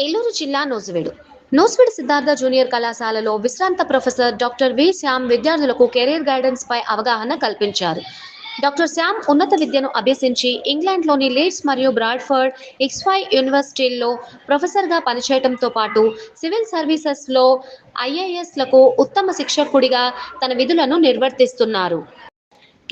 ఏలూరు జిల్లా నూజివీడు. నూజివీడు సిద్ధార్థ జూనియర్ కళాశాలలో విశ్రాంత ప్రొఫెసర్ డాక్టర్ వి శ్యామ్ విద్యార్థులకు కెరీర్ గైడెన్స్ పై అవగాహన కల్పించారు. డాక్టర్ శ్యామ్ ఉన్నత విద్యను అభ్యసించి ఇంగ్లాండ్లోని లీడ్స్ మరియు బ్రాడ్ఫర్డ్ ఇక్స్ఫై యూనివర్సిటీల్లో ప్రొఫెసర్గా పనిచేయడంతో పాటు సివిల్ సర్వీసెస్లో ఐఏఎస్లకు ఉత్తమ శిక్షకుడిగా తన విధులను నిర్వర్తిస్తున్నారు.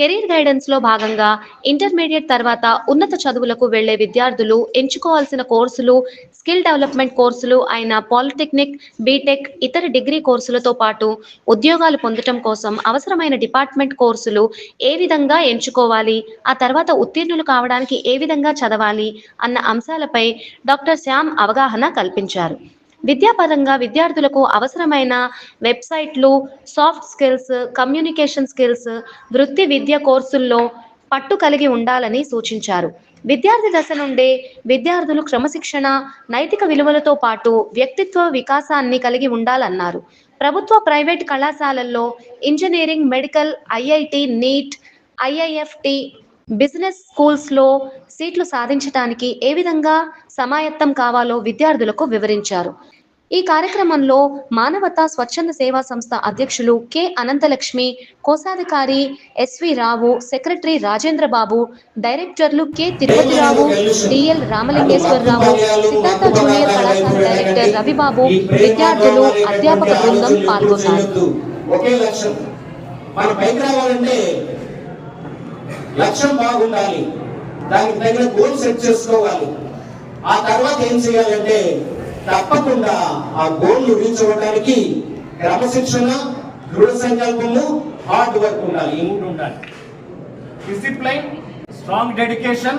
కెరీర్ గైడెన్స్లో భాగంగా ఇంటర్మీడియట్ తర్వాత ఉన్నత చదువులకు వెళ్ళే విద్యార్థులు ఎంచుకోవాల్సిన కోర్సులు స్కిల్ డెవలప్మెంట్ కోర్సులు అయిన పాలిటెక్నిక్ బీటెక్ ఇతర డిగ్రీ కోర్సులతో పాటు ఉద్యోగాలు పొందటం కోసం అవసరమైన డిపార్ట్మెంట్ కోర్సులు ఏ విధంగా ఎంచుకోవాలి ఆ తర్వాత ఉత్తీర్ణులు కావడానికి ఏ విధంగా చదవాలి అన్న అంశాలపై డాక్టర్ శ్యామ్ అవగాహన కల్పించారు. విద్యాపరంగా విద్యార్థులకు అవసరమైన వెబ్సైట్లు సాఫ్ట్ స్కిల్స్ కమ్యూనికేషన్ స్కిల్స్ వృత్తి విద్య కోర్సుల్లో పట్టు కలిగి ఉండాలని సూచించారు. విద్యార్థి దశ నుండే విద్యార్థులు క్రమశిక్షణ నైతిక విలువలతో పాటు వ్యక్తిత్వ వికాసాన్ని కలిగి ఉండాలన్నారు. ప్రభుత్వ ప్రైవేట్ కళాశాలల్లో engineering medical IIT NEET IIFT business స్కూల్స్లో సీట్లు సాధించడానికి ఏ విధంగా సమాయత్తం కావాలో విద్యార్థులకు వివరించారు. ఈ కార్యక్రమంలో మానవతా స్వచ్ఛంద సేవా సంస్థ అధ్యక్షులు కె అనంతలక్ష్మి కోశాధికారి ఎస్వి రావు సెక్రటరీ రాజేంద్ర బాబు డైరెక్టర్లు K Tirupathirao DL Ramalingeswararao Siddhartha junior కళాశాల డైరెక్టర్ రవిబాబు విద్యార్థులు అధ్యాపక బృందం పాల్గొన్నారు. ఒకే లక్ష్యం. పైకి రావాలంటే లక్ష్యం బాగుండాలి. దానికి తగిన గోల్ సెట్ చేసుకోవాలి. ఆ తర్వాత ఏం చేయాలంటే తప్పకుండా ఆ గోల్ను రీచ్ అవ్వడానికి క్రమశిక్షణ దృఢ సంకల్పము హార్డ్ వర్క్ ఉండాలి. ఈ మూడు ఉండాలి. Discipline strong dedication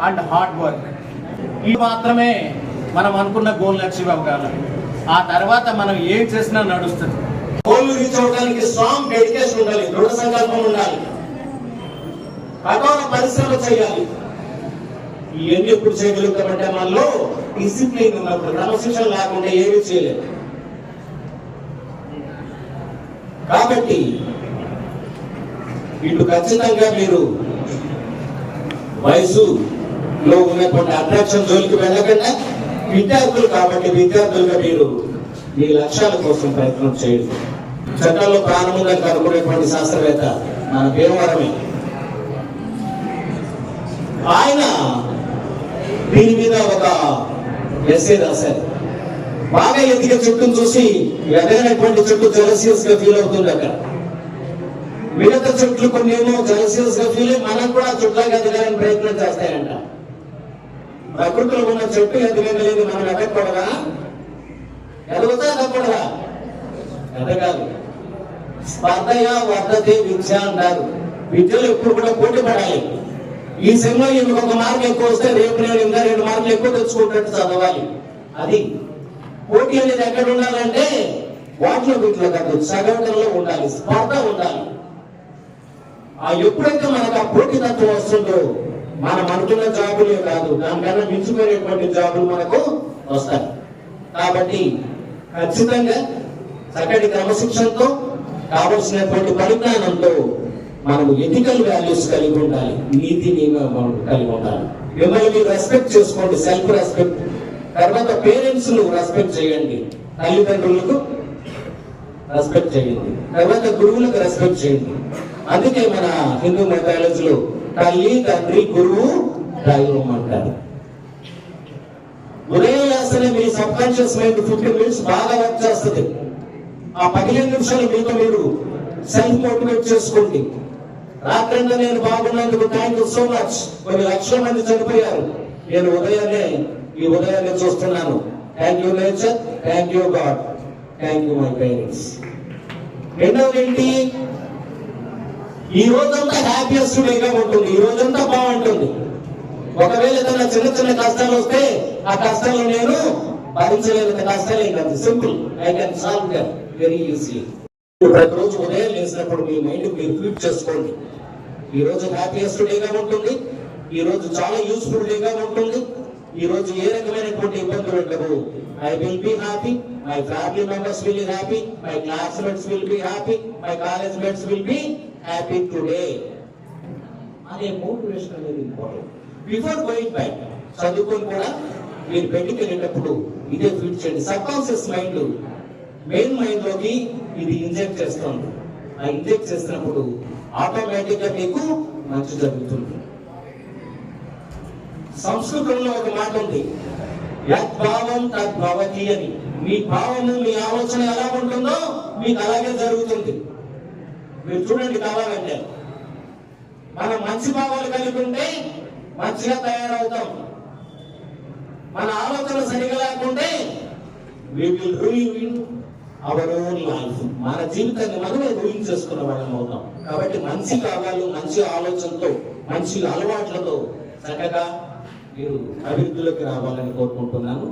and hard work ఇది మాత్రమే మనం అనుకున్న గోల్ అచీవ్ అవ్వగలం. ఆ తర్వాత మనం ఏం చేసినా నడుస్తుంది. గోల్ రీచ్ అవ్వడానికి స్ట్రాంగ్ డెడికేషన్ ఉండాలి దృఢ సంకల్పం ఉండాలి. కఠోర పరిశ్రమ చేయాలి. ఇవన్నీ ఎప్పుడు చేయగలుగుతామంటే మనలో డిసిప్లిన్ ఉన్నప్పుడు క్రమశిక్షణ లేకుండా ఏమీ చేయలేదు. కాబట్టి ఇటు ఖచ్చితంగా మీరు వయసులో ఉన్నటువంటి అట్రాక్షన్ జోలికి వెళ్ళకుండా విద్యార్థులు కాబట్టి విద్యార్థులుగా మీరు మీ లక్ష్యాల కోసం ప్రయత్నం చేయండి. చట్టాల్లో ప్రారంభంగా ఉందని కనుక్కునేటువంటి శాస్త్రవేత్త మన భీమవరమే. ఆయన దీని మీద ఒక ఎస్ఏ రాశారు. బాగా ఎదిగే చెట్టును చూసి ఎదగనటువంటి చెట్టు జెలసియస్గా ఫీల్ అవుతుంది అక్కడ. మిగతా చెట్లు కొన్ని ఏమో జెలసియస్గా ఫీల్ మనం కూడా చుట్టాగా ఎదగాలని ప్రయత్నం చేస్తాయంట. ప్రకృతిలో ఉన్న చెట్టు ఎదగలేదు మనం ఎదగకూడదా? ఎదుగుతా ఎదగకూడదా? ఎదగాలి. స్పర్ధయ వర్ధతే విద్య అంటారు. విద్యలో ఎప్పుడు కూడా పోటీ పడాలి. ఈ సినిమా ఈయనకు ఒక మార్క్ ఎక్కువ వస్తే రేపు నేను ఇంకా రెండు మార్కులు ఎక్కువ తెచ్చుకుంటున్నట్టు చదవాలి. అది. పోటీ అనేది ఎక్కడ ఉండాలంటే వాటిలో వీటిలో కాదు సగటంలో ఉండాలి స్పర్ధ ఉండాలి. ఆ ఎప్పుడైతే మనకు ఆ పోటీతత్వం వస్తుందో మనం అనుకున్న జాబులే కాదు దానికన్నా మించుకునేటువంటి జాబులు మనకు వస్తాయి. కాబట్టి ఖచ్చితంగా చక్కటి క్రమశిక్షణతో కావలసినటువంటి పరిజ్ఞానంతో మనము ఎథికల్ వాల్యూస్ కలిగి ఉండాలి. నీతి నియమం కలిగి ఉండాలి. మిమ్మల్ని మీరు రెస్పెక్ట్ చేసుకోండి సెల్ఫ్ రెస్పెక్ట్ తర్వాత పేరెంట్స్ను రెస్పెక్ట్ చేయండి. తల్లిదండ్రులకు రెస్పెక్ట్ చేయండి. తర్వాత గురువులకు రెస్పెక్ట్ చేయండి. అందుకే మన హిందూ మెథాలజీలో తల్లి తండ్రి గురువు దైవం అంటారు. ఉదయం లేస్తేనే మీ subconscious mind fifteen minutes బాగా వర్క్ చేస్తుంది. ఆ పదిహేను నిమిషాలు మీతో మీరు సెల్ఫ్ మోటివేట్ చేసుకోండి. రాత్రంతా నేను బాగున్నందుకు థ్యాంక్ యూ సో మచ్ కొన్ని లక్షల మంది చనిపోయారు. నేను ఉదయాన్నే ఈ ఉదయాన్నే చూస్తున్నాను. Thank you nature thank you God thank you my parents రెండవది ఏంటి? ఈ రోజంతా హ్యాపీయెస్ట్ డేగా ఉంటుంది. ఈ రోజంతా బాగుంటుంది. ఒకవేళ ఏదైనా చిన్న చిన్న కష్టాలు వస్తే ఆ కష్టాలు నేను భరించలేనంత కష్టాలు ఏం కాదు. Simple I can solve them very easy ప్రతిరోజు ఉదయం లేచినప్పుడు మీ మైండ్ మీరు ఫ్లిప్ చేసుకోండి. ఈ రోజు హ్యాపీయెస్ట్ డేగా ఉంటుంది. ఈ రోజు చాలా యూస్ఫుల్ డేగా ఉంటుంది. ఈ రోజు ఏ రకమైనటువంటి ఇబ్బందులు ఉండవు. I will be happy my family members will be happy my classmates will be happy my college mates will be happy today అనే మోటివేషన్ అనేది ఇంపార్టెంట్ బిఫోర్ గోయింగ్ బ్యాక్ చదువుకొని కూడా మీరు బయటికి వెళ్ళేటప్పుడు ఇదే ఫీడ్ చేయండి. సబ్ కాన్షియస్ మైండ్ మెయిన్ మైండ్లోకి ఇది ఇంజెక్ట్ చేస్తుంది. ఆ ఇంజెక్ట్ చేసినప్పుడు ఆటోమేటిక్గా మీకు మంచి జరుగుతుంది. సంస్కృతంలో ఒక మాట ఉంది. యద్భావం తద్భవతి అని. మీ భావము మీ ఆలోచన ఎలా ఉంటుందో మీకు అలాగే జరుగుతుంది. మీరు చూడండి కావాలంటే మనం మంచి భావాలు కలిగి ఉంటే మంచిగా తయారవుతాం. మన ఆలోచన సరిగా లేకుంటే we will ruin our own life మన జీవితాన్ని మనమే రూయిన్ చేసుకున్న వాళ్ళం అవుతాం. కాబట్టి మంచి కావాలి మంచి ఆలోచనతో మంచి అలవాట్లతో చక్కగా మీరు అభివృద్ధిలోకి రావాలని కోరుకుంటున్నాను.